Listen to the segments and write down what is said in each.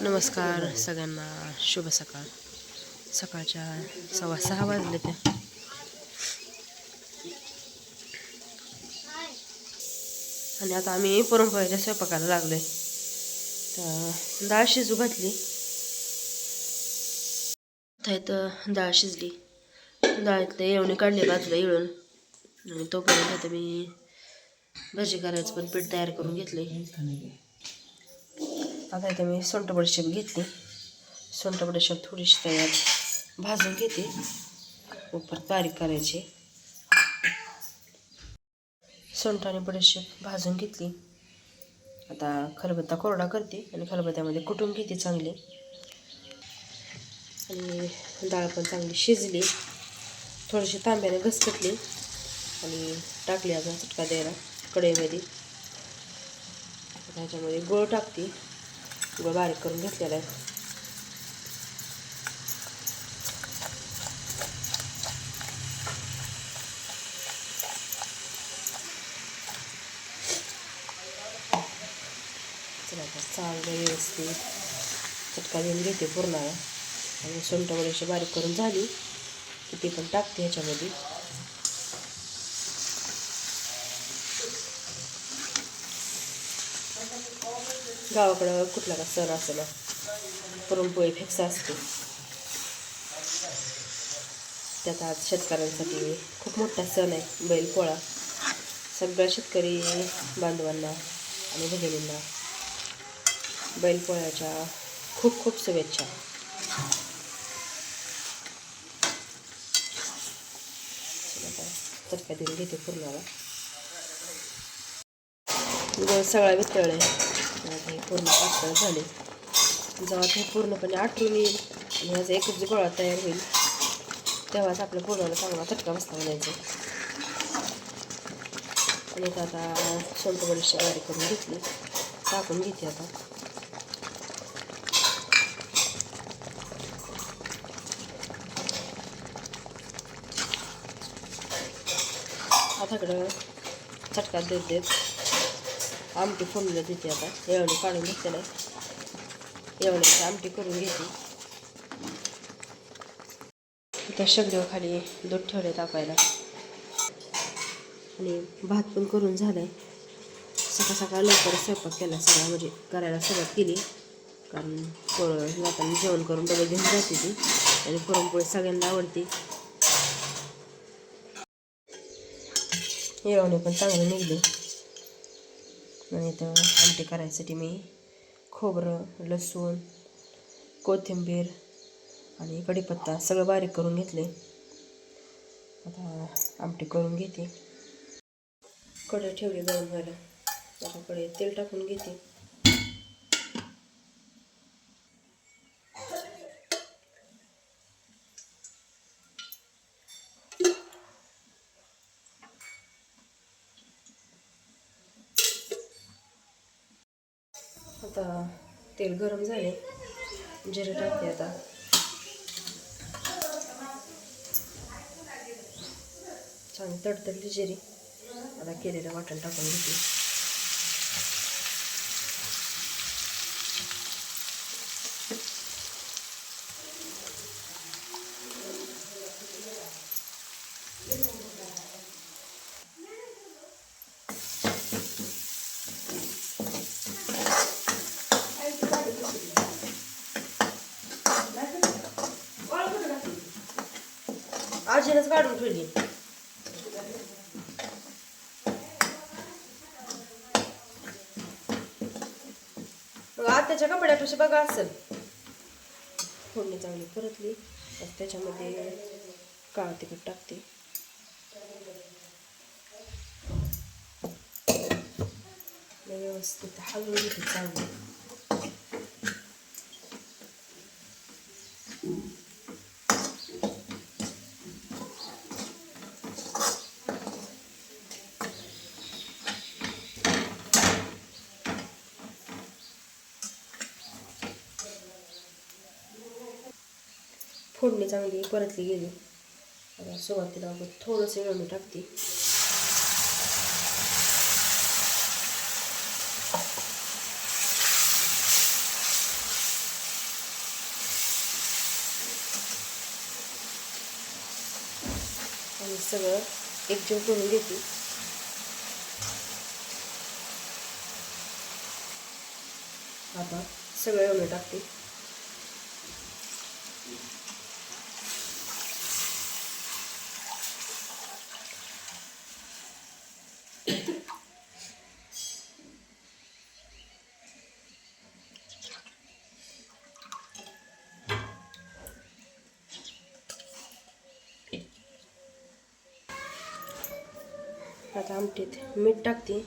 नमस्कार सगळ्यांना शुभ सकाळ. सकाळच्या सव्वा सहा वाजले त्या आणि आता आम्ही पुरणपोळीच्या स्वयंपाकाला लागलोय. तर डाळ शिजू घातली. तर डाळ शिजली. डाळीतलं येवणी काढली बाजूला येळून आणि तोपर्यंत आता मी भजी करायचं पण पीठ तयार करून घेतले आता इथे मी सोंट बडीशेप घेतली. सोंट बडीशेप थोडीशी तयार भाजून घेते. उपर बारीक करायची. सोंट आणि बडीशेप भाजून घेतली. आता खलबत्ता कोरडा करते आणि खलबत्त्यामध्ये कुटून घेते चांगली. आणि डाळ पण चांगली शिजली. थोडीशी तांब्याने घसकटली. आणि टाकली आता चटका द्यायला कढईमध्ये. त्याच्यामध्ये गोळ टाकते. गोळ बारीक करून घेतलेला आहे. चला चांगलं व्यवस्थित. चटका देऊन घेते पूर्ण. आणि सुंठ बडीशी बारीक करून झाली की ती पण टाकते ह्याच्यामध्ये. गावाकडं कुठला का सण असेल पुरणपोळी फिक्स असते. त्यात आज शेतकऱ्यांसाठी खूप मोठा सण आहे बैलपोळा. सगळ्या शेतकरी बांधवांना आणि बहिणींना बैलपोळ्याच्या खूप खूप शुभेच्छा. चला चटका देऊन घेते पूर्णाला. सगळा वितळ आहे. आता हे पूर्ण पातळ झाले. जेव्हा ते पूर्णपणे आठवून येईल आणि ह्याचा एकच गोळा तयार होईल. तेव्हाच आपल्या पूर्णाला चांगला चटका बसता म्हणायचं. आणि आता सोलट बडीशी बारीक करून घेतली. टाकून घेते आता. आता चटका देत देत आमटी फोडलं देते आता. एवढे काढून घेतलेलं एवढे आमटी करून घेते. त्या शेगडीवर खाली दूध ठेवले तापायला. आणि भात पण करून झालाय. सकाळ सकाळ लवकर स्वयंपाक केला सगळा म्हणजे करायला सुरुवात केली. कारण पोरं जाताना जेवण करून डबल घेऊन जाते ती. आणि पुरणपोळी सगळ्यांना आवडते. येवणे पण चांगले निघले. आणि इथं आमटी करायसाठी मी खोबरं लसूण कोथिंबीर आणि कढीपत्ता सगळं बारीक करून घेतले. आता आमटी करून घेते. कढई ठेवली गरम व्हायला. आता कढईत तेल टाकून घेते आता तेल गरम झाले. जिरे टाकते आता. चांगली तडतडली जिरी. आता केलेलं वाटण टाकून घेते. भाजीलाच काढून ठेवली मग आत्याच्या कपड्यापाशी बघा असेल. फोडणी चांगली परतली. त्याच्यामध्ये काळा तिखट टाकते. व्यवस्थित हलवून घेते चांगली. फोडणी चांगली परतली गेली. आता सुरुवातीला थोडंसं वेळ मी टाकते. आणि सगळं एकजीव करून घेते. आता सगळं एवढं टाकते. मीठ टाकते.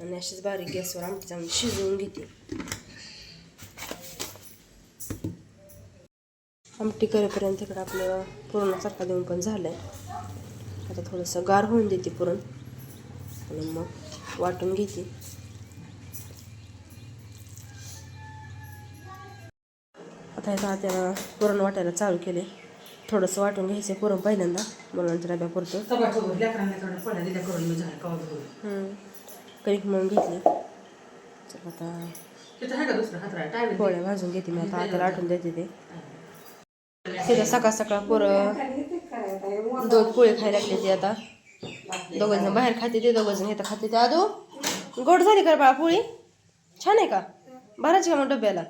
आणि अशीच बारीक गॅसवर आमटी चांगली शिजवून घेते. आमटी करेपर्यंत इकडं आपलं पुरणासारखा देऊन पण झालंय. आता थोडंसं गार होऊन देते पुरण. आणि मग वाटून घेते. आता इथं त्याला पुरण वाटायला चालू केले थोडंसं वाटून घ्यायचं पुरण पहिल्यांदा. मुलांच्या डब्यापुरतं सगळ्या सोबत लेकरांना थोडं फळ्या दिल्या करून मी झालं कवा धुवून हम्म. कणिक मळून घेतली. चल आता पोळ्या भाजून घेते मी आता हाताला आठवून देते ते. तिथं सकाळ सकाळ पोरं दोन पोळे खायला लागले ते आता. दोघं जण बाहेर खाते ते दोघं जण इथं खाते ते. आदो गोड झाली का बाळा पोळी? छान आहे का? भरायची का मग डब्याला?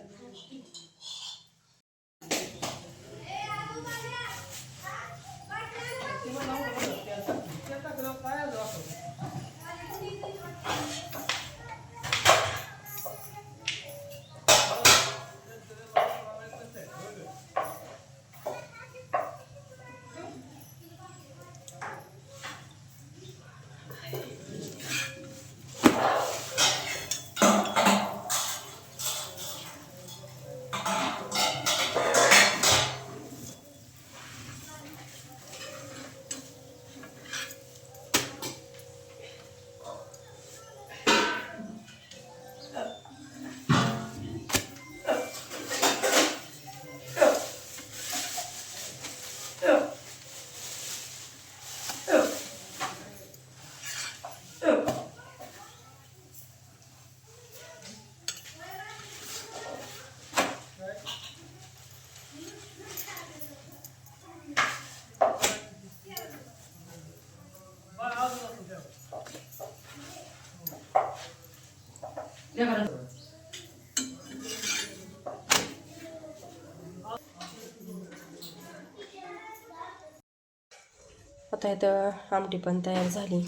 आता इथं आमटी पण तयार झाली.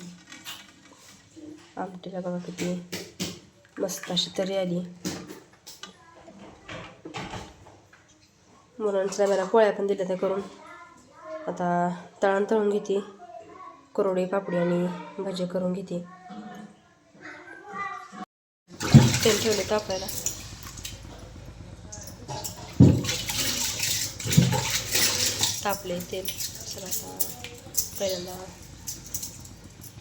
आमटीला बघा किती मस्त अशी तरी आली. मुलांच्या मला पोळ्या पण दिल्या त्या करून. आता तळण तळून घेते. कुरवडी पापडी आणि भजी करून घेते. तेल ठेवले तापायला तापले तेल चला आता पहिल्यांदा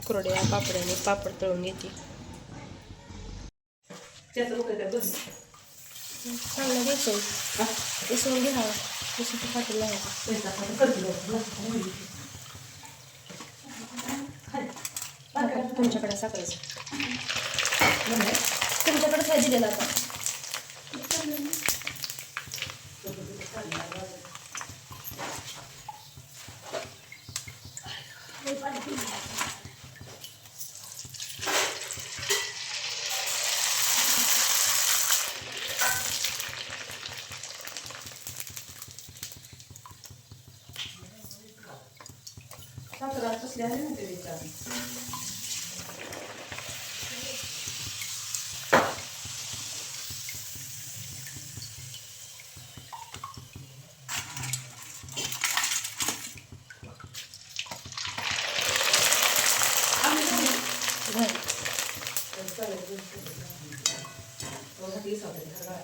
कुरड्या पापड्या आणि पापड तळून घेते त्याचं लोक काय बस चांगलं घ्यायचं इसवून घ्यावं इसवून पाटील लावायचं पैसा आता करते लोकं. तुमच्याकडे साखरेचं तुमच्याकडे भाजी गेला आता 谁扫的给他的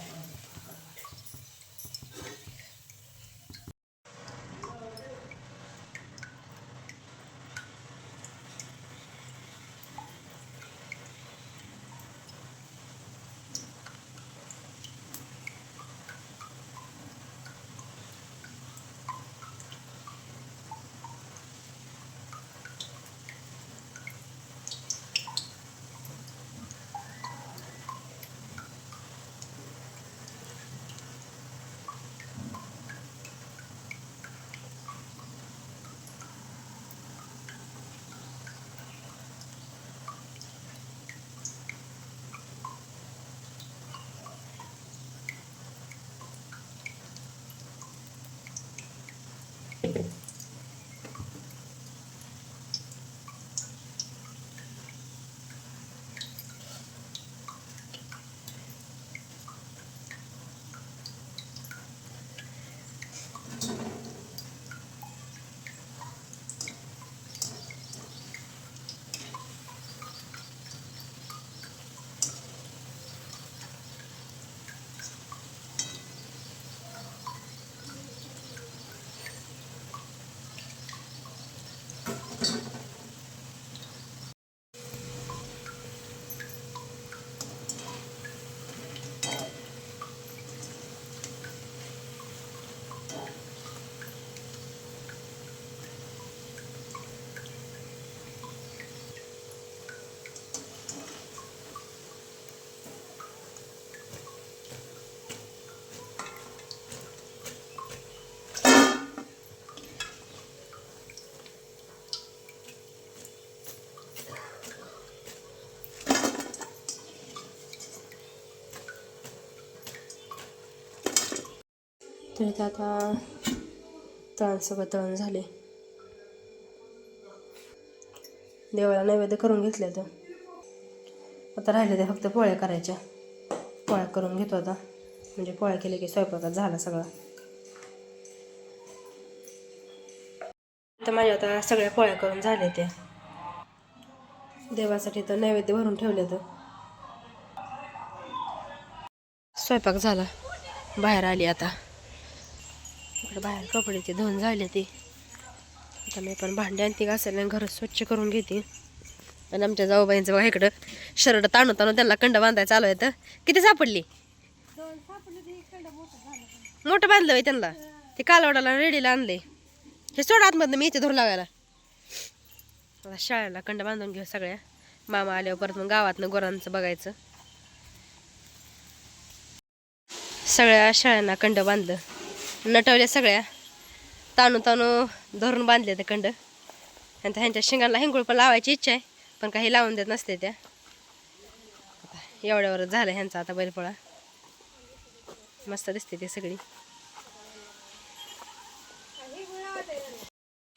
तर इथं आता तळण सगळं तळण झाले. देवाला नैवेद्य करून घेतले तर आता राहिले ते फक्त पोळ्या करायच्या. पोळ्या करून घेतो आता. म्हणजे पोळ्या केल्या की स्वयंपाकात झाला सगळा. तर माझ्या आता सगळ्या पोळ्या करून झाल्या त्या. देवासाठी तर नैवेद्य भरून ठेवले तर स्वयंपाक झाला. बाहेर आली आता. इकडे बाहेर कपडे ते धुवून झाले ते. आता मी पण भांडी आणते घासायला असेल घर स्वच्छ करून घेते. आणि आमच्या जाऊबाईंचं बघा इकडं शर्ट ताणू ताणू त्यांना कंड बांधायला चालू आहे तर किती सापडली? मोठं बांधलं बाई त्यांना. ते कालवडाला रेडीला आणले. हे सोड आतमधनं मी इथे धरून लागायला. आता शाळेला कंड बांधून घेऊ सगळ्या. मामा आल्यावर परत मग गावातनं गोरांचं बघायचं. सगळ्या शाळांना कंड बांधलं. नटवल्या सगळ्या. ताणू ताणू धरून बांधले ते कंड आणि ह्यांच्या शेंगांना हिंगुळ पण लावायची इच्छा आहे पण काही लावून देत नसते त्या. एवढ्यावर झालं ह्यांचा आता बैलपोळा. मस्त दिसते ते सगळी.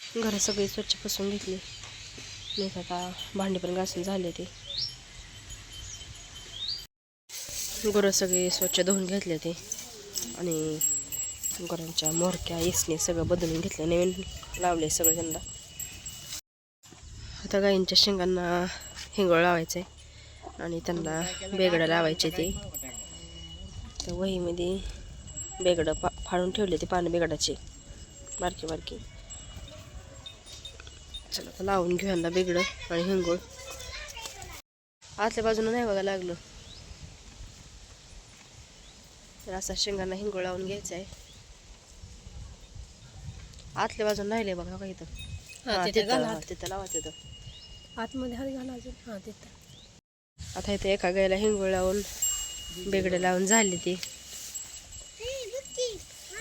घरं सगळी स्वच्छ पुसून घेतली. मी आता भांडी पण घासून झाले ते. गुरं सगळी स्वच्छ धुवून घेतले ते. आणि गुरांच्या मोरक्या इसने सगळं बदलून घेतलं नवीन लावले सगळं त्यांना आता गाईंच्या शेंगांना हिंगोळ लावायचं आहे आणि त्यांना बेगडं लावायचे ते. तर वहीमध्ये बेगडं पा फाडून ठेवले ते पानं बेगडाचे. बारकी बारकी. चला आता लावून घेऊ यांना बेगडं आणि हिंगोळ. आतल्या बाजूनं नाही बघा लागलं. तर असा शेंगांना हिंगोळ लावून घ्यायचा आहे आतल्या बाजून राहिले बघा का इथं? हा, तिथं तिथं घाला. तिथं लावा तिथं. आतमध्ये हात घाला अजून. हां तिथं. आता इथं एका गायला हिंगोळ लावून बेगडे लावून झाली ती.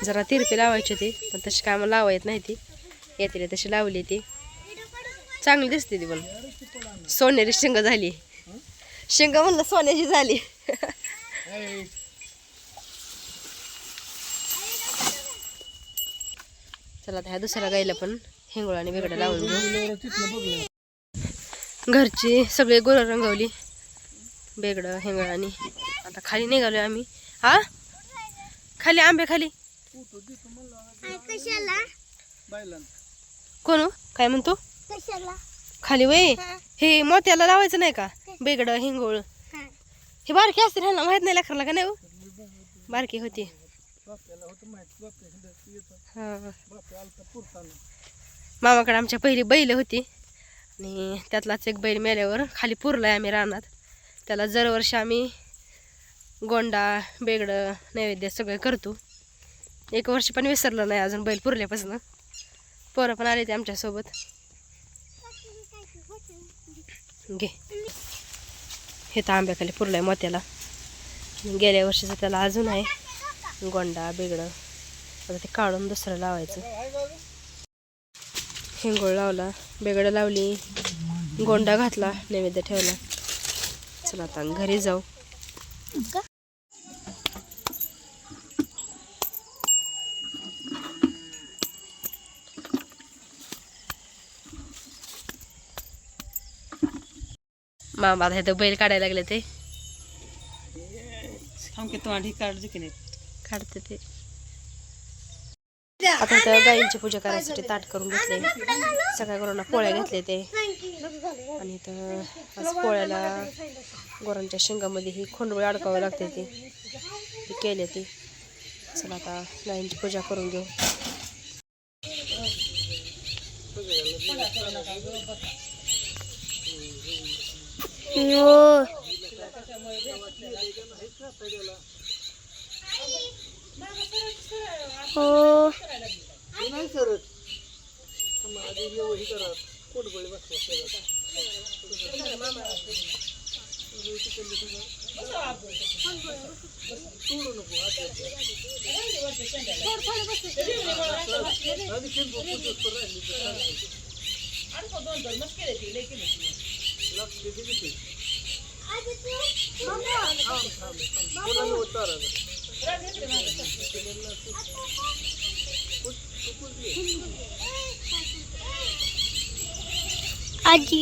जरा तिरपी लावायची ती पण तशी काय मला लावा येत नाही ती. येते तशी लावली ती. चांगली दिसते ती पण. सोनेरी शेंग झाली. शेंग म्हणलं सोन्याची झाली. चला आता ह्या दुसऱ्या गाईला पण हिंगोळ आणि बेगडं लावून घेऊ. घरची सगळे गोरं रंगवली. बेगडं हिंगळ आणि आता खाली निघालो आम्ही. हा? खाली आंबे खाली. कोण हो? काय म्हणतो? खाली वय? हे. मोत्याला लावायचं नाही का? बेगडं हिंगोळ. हे. बारकी असते ह्यांना माहीत नाही लेकराला का नाही हो? बारकी होती. हा. मामाकडे आमच्या पहिली बैल होती. आणि त्यातलाच एक बैल मेल्यावर खाली पुरलाय आम्ही रानात. त्याला दरवर्षी आम्ही गोंडा बेगडं नैवेद्य सगळं करतो. एक वर्ष पण विसरलं नाही अजून बैल पुरल्यापासून. पोरं पण आले ते आमच्यासोबत. घे. हे तर आंब्याखाली पुरलाय मोत्याला. गेल्या वर्षीचं त्याला अजून आहे. गोंडा बेगडं. आता ते काढून दुसरं लावायचं. हिंगोळ लावला बेगडं लावली गोंडा घातला नैवेद्य ठेवला. चला आता घरी जाऊ. मामा आता इथं बैल काढायला लागले ते. काढ की नाही? काढते ते. आता इथं गायींची पूजा करायसाठी ताट करून घेतले सगळ्या गुरांना पोळ्या घेतले ते आणि इथं आज पोळ्याला गुरांच्या शेंगामध्ये ही खोंडवळी अडकावी लागते ती. ती केले ती. चला आता गायींची पूजा करून घेऊ. हो हो नाही करत आधी एवढी करत पोटगोळी बसते तोडू नको आधी खेळतो राहिली दोन दोन मस्त केले लई केले लक्ष दिली ती थांब थांब बोला उतारा आजी.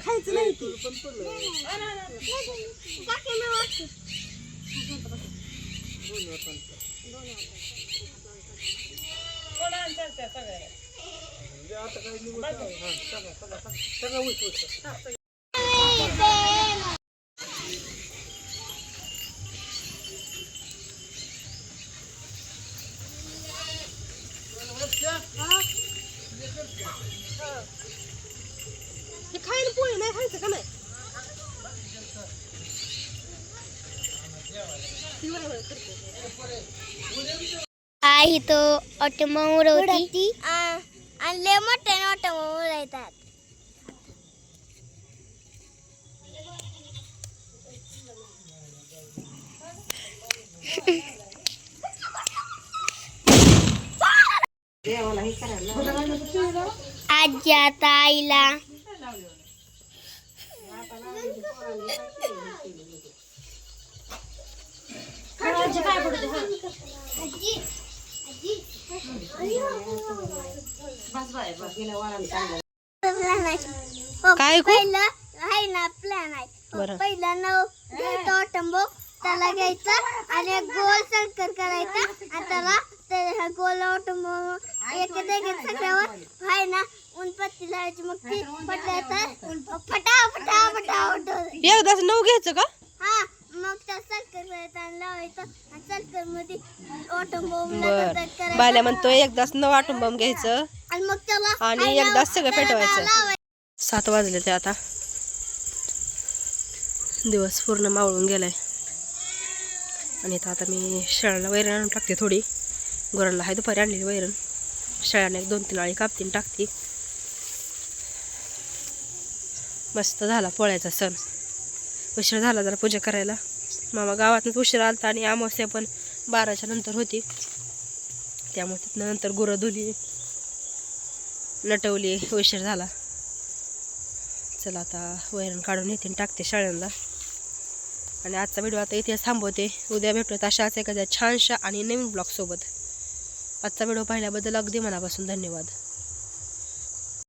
खायचं नाही तू सगळं. सगळं हे आई तो ऑटोमा उडवती आणि लय मोठ्याने ऑटोमा उडवतात आजी आता आईला. काय गो? पहिलं आहे ना प्लॅन आहे. बरं. पहिलं नऊ घ्यायचं ऑटोंबो त्याला घ्यायचं आणि एक गोल सर्कल करायचा. आणि त्याला ते गोल ऑटोंबो एक एक सगळ्यावर. आहे ना उनपत्ती लावायची मग ती पटल्याचं फटा फटा फटा उठवते एकदाच नऊ घ्यायचं का? हा. मग त्या आणि लावायचं सर्कलमध्ये ऑटोंबो बर. बाल्या म्हणतो एकदाच नऊ आटून बम घ्यायचं. आणि मग त्याला आणि ना, एकदाच सगळं पेटवायचं. सात वाजले ते आता. दिवस पूर्ण मावळून गेलाय. आणि इथं आता मी शेळ्याला वैरण आणून टाकते थोडी. गुरांना आहे दुपारी आणलेली वैरण. शेळ्याने एक दोन तीन आळी कापतीन टाकते. मस्त झाला पोळ्याचा सण. उशीर झाला जरा पूजा करायला. मामा गावातूनच उशीर आला आणि अमावस्या पण बाराच्या नंतर होती. त्यामुळे तिथनं नंतर गुरं धुली नटवली उशीर झाला. चला आता वैरण काढून येते आणि टाकते शाळांना आणि आजचा व्हिडिओ आता इतिहास थांबवते. उद्या भेटत अशाच एखाद्या छानशा आणि नवीन ब्लॉगसोबत आजचा व्हिडिओ पाहिल्याबद्दल अगदी मनापासून धन्यवाद.